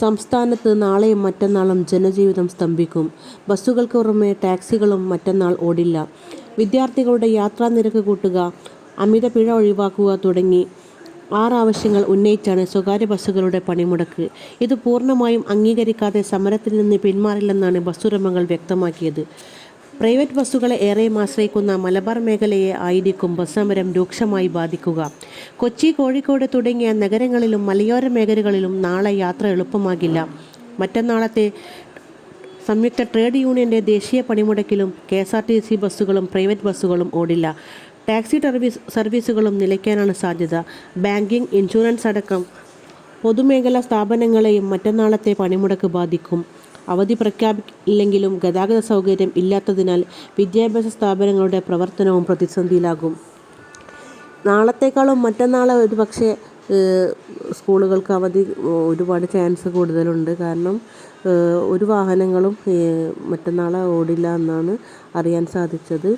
സംസ്ഥാനത്ത് നാളെയും മറ്റന്നാളും ജനജീവിതം സ്തംഭിക്കും. ബസ്സുകൾക്ക് പുറമെ ടാക്സികളും മറ്റന്നാൾ ഓടില്ല. വിദ്യാർത്ഥികളുടെ യാത്രാ നിരക്ക് കൂട്ടുക, അമിത പിഴ ഒഴിവാക്കുക തുടങ്ങി ആറ് ആവശ്യങ്ങൾ ഉന്നയിച്ചാണ് സ്വകാര്യ ബസ്സുകളുടെ പണിമുടക്ക്. ഇത് പൂർണമായും അംഗീകരിക്കാതെ സമരത്തിൽ നിന്ന് പിന്മാറില്ലെന്നാണ് ബസ്സുടമകൾ വ്യക്തമാക്കിയത്. പ്രൈവറ്റ് ബസ്സുകളെ ഏറെ ആശ്രയിക്കുന്ന മലബാർ മേഖലയെ ആയിരിക്കും ബസ് സമരം രൂക്ഷമായി ബാധിക്കുക. കൊച്ചി, കോഴിക്കോട് തുടങ്ങിയ നഗരങ്ങളിലും മലയോര മേഖലകളിലും നാളെ യാത്ര എളുപ്പമാകില്ല. മറ്റന്നാളത്തെ സംയുക്ത ട്രേഡ് യൂണിയന്റെ ദേശീയ പണിമുടക്കിലും K S R T C ബസ്സുകളും പ്രൈവറ്റ് ബസ്സുകളും ഓടില്ല. ടാക്സി സർവീസുകളും നിലയ്ക്കാനാണ് സാധ്യത. ബാങ്കിംഗ് ഇൻഷുറൻസ് അടക്കം പൊതുമേഖലാ സ്ഥാപനങ്ങളെയും മറ്റന്നാളത്തെ പണിമുടക്ക് ബാധിക്കും. അവധി പ്രഖ്യാപിക്കില്ലെങ്കിലും ഗതാഗത സൗകര്യം ഇല്ലാത്തതിനാൽ വിദ്യാഭ്യാസ സ്ഥാപനങ്ങളുടെ പ്രവർത്തനവും പ്രതിസന്ധിയിലാകും. നാളത്തേക്കാളും മറ്റന്നാൾ ഒരുപക്ഷേ സ്കൂളുകൾക്ക് അവധി ഒരുപാട് ചാൻസ് കൂടുതലുണ്ട്. കാരണം ഒരു വാഹനങ്ങളും മറ്റന്നാൾ ഓടില്ല എന്നാണ് അറിയാൻ സാധിച്ചത്.